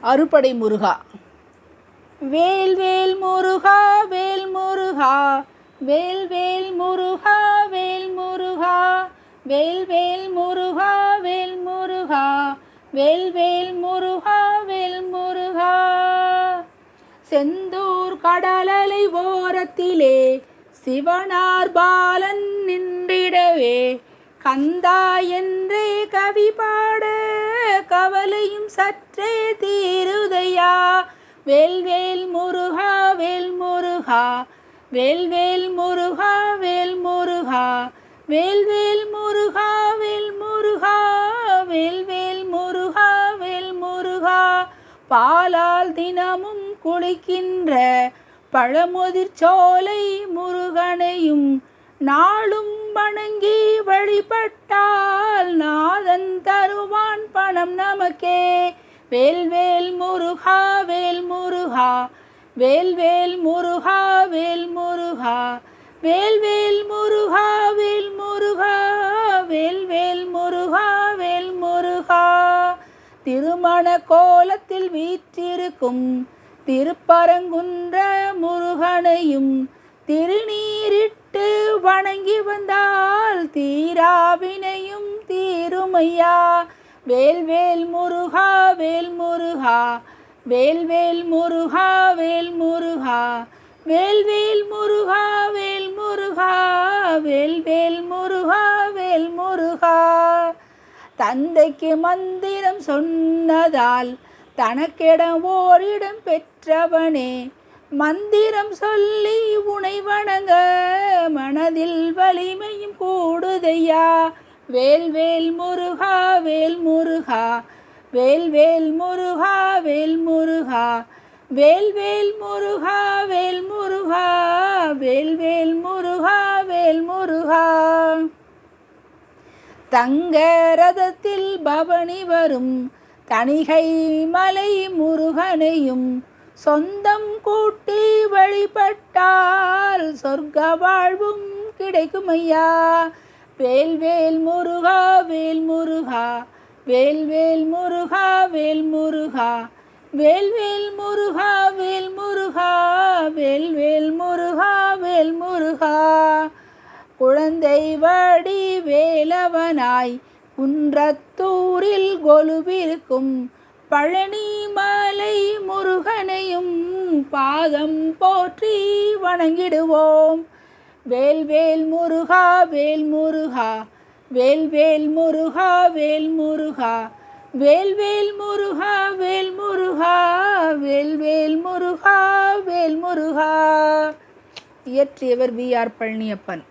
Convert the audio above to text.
அறுபடை முருகா. வேல் வேல் முருகா வேல் முருகா. வேல் வேல் முருகா வேல் முருகா. வேல் வேல் முருகா வேல் முருகா. வேல் வேல் முருகா வேல் முருகா. செந்தூர் கடலலை ஓரத்திலே சிவனார் பாலன் நின்றிடவே கந்தா என்றே கவி பாட கவலையும் சற்றே தீருதையா? வேல்வேல் முருகா வேல் முருகா வேல்வேல் முருகா வேல் முருகா வேல்வேல் முருகா வேல் முருகா வேல்வேல் முருகா வேல் முருகா பாலால் தினமும் குளிக்கின்ற பழமுதிர் சோலை முருகனையும் நாளும் வணங்கி வழிபட்டால் நாதன் தருவான் பணம் நமக்கே. வேல்வேல் முருகா வேல் முருகா. வேல்வேல் முருகா வேல் முருகா. வேல்வேல் முருகா வேல் முருகா. வேல்வேல் முருகா வேல் முருகா. திருமண கோலத்தில் வீற்றிருக்கும் திருப்பரங்குன்ற முருகனையும் திருநீரிட்டு வணங்கி வந்தால் தீராவினையும் தீருமையா? வேல்வேல் முருகா வேல் முருகா. வேல்வேல் முருகா வேல் முருகா. வேல்வேல் முருகா வேல் முருகா. வேல்வேல் முருகா வேல் முருகா. தந்தைக்கு மந்திரம் சொன்னதால் தனக்கிடம் ஓரிடம் பெற்றவனே மந்திரம் சொல்லி உனை வணங்க மனதில் வலிமையும் கூடுதையா? வேல்வேல் முருகா வேல் முருகா. வேல்வேல் முருகா வேல் முருகா. வேல்வேல் முருகா வேல் முருகா. வேல்வேல் முருகா வேல் முருகா. தங்க ரதத்தில் பவனி வரும் தணிகை மலை முருகனையும் சொந்தம் கூட்டி வழிபட்டால் சொர்க்க வாழ்வும் கிடைக்கும் ஐயா வேல் வேல் முருகா வேல் முருகா வேல் வேல் முருகா வேல் முருகா வேல் வேல் முருகா வேல் முருகா வேல் வேல் முருகா வேல் முருகா. குழந்தை வடி வேலவனாய் குன்றத்தூரில் கொலுவிருக்கும் பழனி மலை பாதம் போற்றி வணங்கிடுவோம். வேல்வேல் முருகா வேல் முருகா. வேல்வேல் முருகா வேல் முருகா. வேல்வேல் முருகா வேல் முருகா. வேல்வேல் முருகா வேல் முருகா. இயற்றியவர் வி ஆர் பழனியப்பன்.